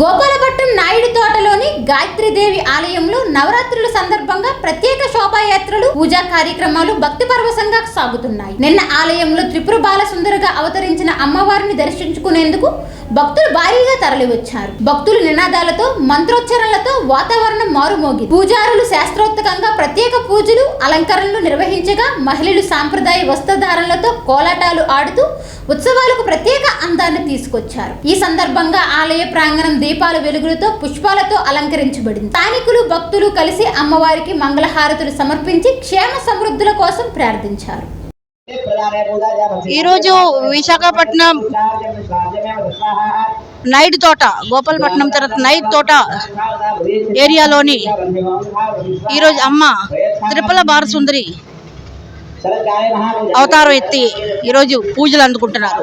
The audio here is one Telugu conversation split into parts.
గోపాలపట్నం నాయుడుతో గాయత్రీదేవి ఆలయంలో నవరాత్రుల సందర్భంగా ప్రత్యేక శోభాయాత్రలు పూజా కార్యక్రమాలు భక్తి పరవశంగా సాగుతున్నాయి. నిన్న ఆలయంలో త్రిపుర బాలసుందరగా అవతరించిన అమ్మవారిని దర్శించుకునేందుకు భక్తులు భారీగా తరలివచ్చారు. భక్తులు నినాదాలతో మంత్రోచ్చరణలతో వాతావరణం మారుమోగి పూజారులు శాస్త్రోత్తకంగా ప్రత్యేక పూజలు అలంకరణలు నిర్వహించగా మహిళలు సాంప్రదాయ వస్త్రధారణలతో కోలాటాలు ఆడుతూ ఉత్సవాలకు ప్రత్యేక అందాన్ని తీసుకొచ్చారు. ఈ సందర్భంగా ఆలయ ప్రాంగణం దీపాల వెలుగులతో పుష్పాలతో అలంకరించబడింది స్థానికులు భక్తులు కలిసి అమ్మవారికి మంగళహారతులు సమర్పించి క్షేమ సమృద్ధుల కోసం ప్రార్థించారు. ఈరోజు విశాఖపట్నం నైట్ తోట గోపాలపట్నం తర్వాత నైట్ తోట ఏరియాలోని ఈరోజు అమ్మ త్రిపుల బాలసుందరి అవతారం ఎత్తి ఈరోజు పూజలు అందుకుంటున్నారు.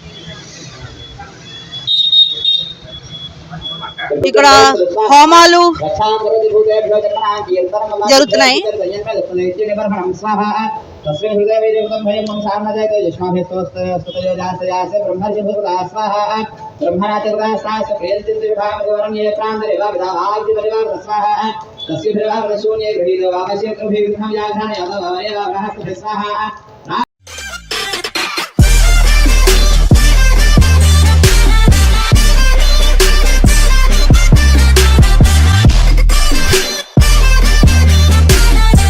ఇక్కడ హోమాలు జరుగుతున్నాయి. तस्मिन् हृदये वेदयुक्तं भयं मम सामनजयते युष्माभिस्तोस्तयोजासयासे ब्रह्मर्षि भूता स्वाहा ब्रह्मणातिर्दा स्वास्य प्रियन्तिर्विभागवरण्येत्रान्तरे वा विधावाग्नि परिवार स्वाहा तस्य